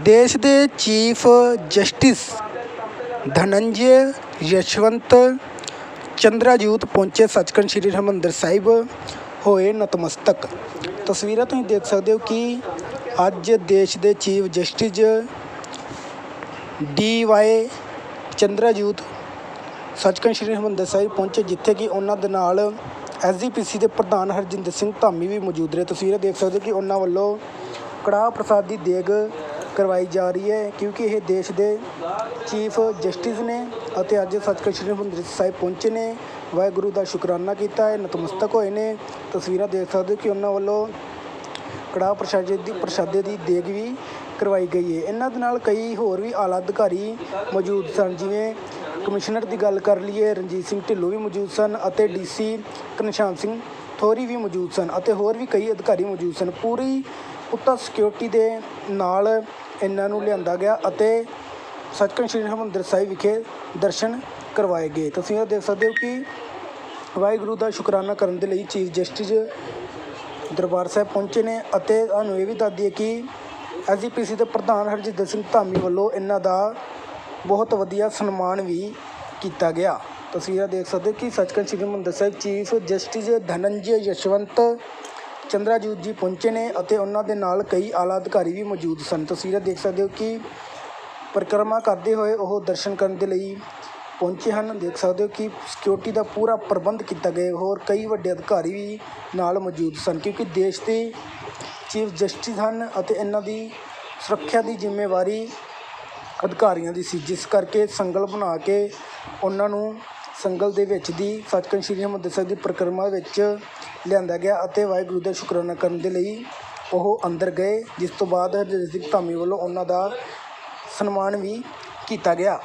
ਦੇਸ਼ ਦੇ chief justice Dhananjaya ਯਸ਼ਵੰਤ ਚੰਦਰਾਯੂਤ ਪਹੁੰਚੇ ਸੱਚਖੰਡ ਸ੍ਰੀ ਹਰਿਮੰਦਰ ਸਾਹਿਬ ਹੋਏ ਨਤਮਸਤਕ ਤਸਵੀਰਾਂ ਤੁਸੀਂ ਦੇਖ ਸਕਦੇ ਹੋ ਕਿ ਅੱਜ ਦੇਸ਼ ਦੇ chief justice D Y Chandrachud Sachkhand Sri Harmandir Sahib ਪਹੁੰਚੇ ਜਿੱਥੇ ਕਿ ਉਹਨਾਂ ਦੇ ਨਾਲ ਐਸਜੀਪੀਸੀ ਦੇ ਪ੍ਰਧਾਨ ਹਰਜਿੰਦਰ ਸਿੰਘ ਧਾਮੀ ਵੀ ਮੌਜੂਦ ਰਹੇ ਤਸਵੀਰਾਂ ਦੇਖ ਸਕਦੇ ਹੋ ਕਿ ਉਹਨਾਂ ਵੱਲੋਂ ਕੜਾਹ ਪ੍ਰਸਾਦ ਦੀ ਦੇਗ ਕਰਵਾਈ ਜਾ ਰਹੀ ਹੈ ਕਿਉਂਕਿ ਇਹ ਦੇਸ਼ ਦੇ ਚੀਫ ਜਸਟਿਸ ਨੇ ਅਤੇ ਅੱਜ ਸੱਚਖੰਡ ਸ੍ਰੀ ਹਰਿਮੰਦਰ ਸਾਹਿਬ ਪਹੁੰਚੇ ਨੇ। ਵਾਹਿਗੁਰੂ ਦਾ ਸ਼ੁਕਰਾਨਾ ਕੀਤਾ ਹੈ ਨਤਮਸਤਕ ਹੋਏ ਨੇ। ਤਸਵੀਰਾਂ ਦੇਖ ਸਕਦੇ ਹੋ ਕਿ ਉਹਨਾਂ ਵੱਲੋਂ ਕੜਾਹ ਪ੍ਰਸ਼ਾਦੇ ਦੀ ਪ੍ਰਸ਼ਾਦੇ ਦੀ ਦੇਗ ਵੀ ਕਰਵਾਈ ਗਈ ਹੈ। ਇਹਨਾਂ ਦੇ ਨਾਲ ਕਈ ਹੋਰ ਵੀ ਆਲਾ ਅਧਿਕਾਰੀ ਮੌਜੂਦ ਸਨ, ਜਿਵੇਂ ਕਮਿਸ਼ਨਰ ਦੀ ਗੱਲ ਕਰ ਲਈਏ, ਰਣਜੀਤ ਸਿੰਘ ਢਿੱਲੋਂ ਵੀ ਮੌਜੂਦ ਸਨ ਅਤੇ ਡੀਸੀ ਘਨਸ਼ਾਮ ਸਿੰਘ ਥੋਰੀ ਵੀ ਮੌਜੂਦ ਸਨ ਅਤੇ ਹੋਰ ਵੀ ਕਈ ਅਧਿਕਾਰੀ ਮੌਜੂਦ ਸਨ। ਪੂਰੀ ਉੱਤਾ ਸਿਕਿਉਰਿਟੀ ਦੇ ਨਾਲ ਇਹਨਾਂ ਨੂੰ ਲਿਆਂਦਾ ਗਿਆ ਅਤੇ ਸੱਚਖੰਡ ਸ੍ਰੀ ਹਰਿਮੰਦਰ ਸਾਹਿਬ ਵਿਖੇ ਦਰਸ਼ਨ ਕਰਵਾਏ ਗਏ। ਤੁਸੀਂ ਇਹ ਦੇਖ ਸਕਦੇ ਹੋ ਕਿ ਵਾਹਿਗੁਰੂ ਦਾ ਸ਼ੁਕਰਾਨਾ ਕਰਨ ਦੇ ਲਈ ਚੀਫ ਜਸਟਿਸ ਦਰਬਾਰ ਸਾਹਿਬ ਪਹੁੰਚੇ ਨੇ ਅਤੇ ਤੁਹਾਨੂੰ ਇਹ ਵੀ ਦੱਸ ਦਈਏ ਕਿ ਐਸਜੀਪੀਸੀ ਦੇ ਪ੍ਰਧਾਨ ਹਰਜਿੰਦਰ ਸਿੰਘ ਧਾਮੀ ਵੱਲੋਂ ਇਹਨਾਂ ਦਾ ਬਹੁਤ ਵਧੀਆ ਸਨਮਾਨ ਵੀ ਕੀਤਾ ਗਿਆ। ਤਸਵੀਰਾਂ ਦੇਖ ਸਕਦੇ ਹੋ ਕਿ ਸੱਚਖੰਡ ਸ੍ਰੀ ਹਰਿਮੰਦਰ ਸਾਹਿਬ ਚੀਫ ਜਸਟਿਸ ਧਨੰਜੇ ਯਸ਼ਵੰਤ ਚੰਦਰਾਜੂਤ ਜੀ ਪਹੁੰਚੇ ਨੇ ਅਤੇ ਉਹਨਾਂ ਦੇ ਨਾਲ ਕਈ ਆਲਾ ਅਧਿਕਾਰੀ ਵੀ ਮੌਜੂਦ ਸਨ। ਤਸਵੀਰਾਂ ਦੇਖ ਸਕਦੇ ਹੋ ਕਿ ਪਰਿਕਰਮਾ ਕਰਦੇ ਹੋਏ ਉਹ ਦਰਸ਼ਨ ਕਰਨ ਦੇ ਲਈ ਪਹੁੰਚੇ ਹਨ। ਦੇਖ ਸਕਦੇ ਹੋ ਕਿ ਸਿਕਿਉਰਿਟੀ ਦਾ ਪੂਰਾ ਪ੍ਰਬੰਧ ਕੀਤਾ ਗਿਆ ਹੋਰ ਕਈ ਵੱਡੇ ਅਧਿਕਾਰੀ ਵੀ ਨਾਲ ਮੌਜੂਦ ਸਨ ਕਿਉਂਕਿ ਦੇਸ਼ ਦੇ ਚੀਫ ਜਸਟਿਸ ਹਨ ਅਤੇ ਇਹਨਾਂ ਦੀ ਸੁਰੱਖਿਆ ਦੀ ਜ਼ਿੰਮੇਵਾਰੀ ਅਧਿਕਾਰੀਆਂ ਦੀ ਸੀ। ਜਿਸ ਕਰਕੇ ਸੰਗਲ ਬਣਾ ਕੇ ਉਹਨਾਂ ਨੂੰ ਸੰਗਲ ਦੇ ਵਿੱਚ ਦੀ ਸੱਚਖੰਡ ਸ੍ਰੀ ਹਰਿਮੰਦਰ ਸਾਹਿਬ ਦੀ ਪਰਿਕਰਮਾ ਵਿੱਚ ਲਿਆਂਦਾ ਗਿਆ ਅਤੇ ਵਾਹਿਗੁਰੂ ਦਾ ਸ਼ੁਕਰਾਨਾ ਕਰਨ ਦੇ ਲਈ ਉਹ ਅੰਦਰ ਗਏ, ਜਿਸ ਤੋਂ ਬਾਅਦ ਹਰਜਿੰਦਰ ਸਿੰਘ ਧਾਮੀ ਵੱਲੋਂ ਉਹਨਾਂ ਦਾ ਸਨਮਾਨ ਵੀ ਕੀਤਾ ਗਿਆ।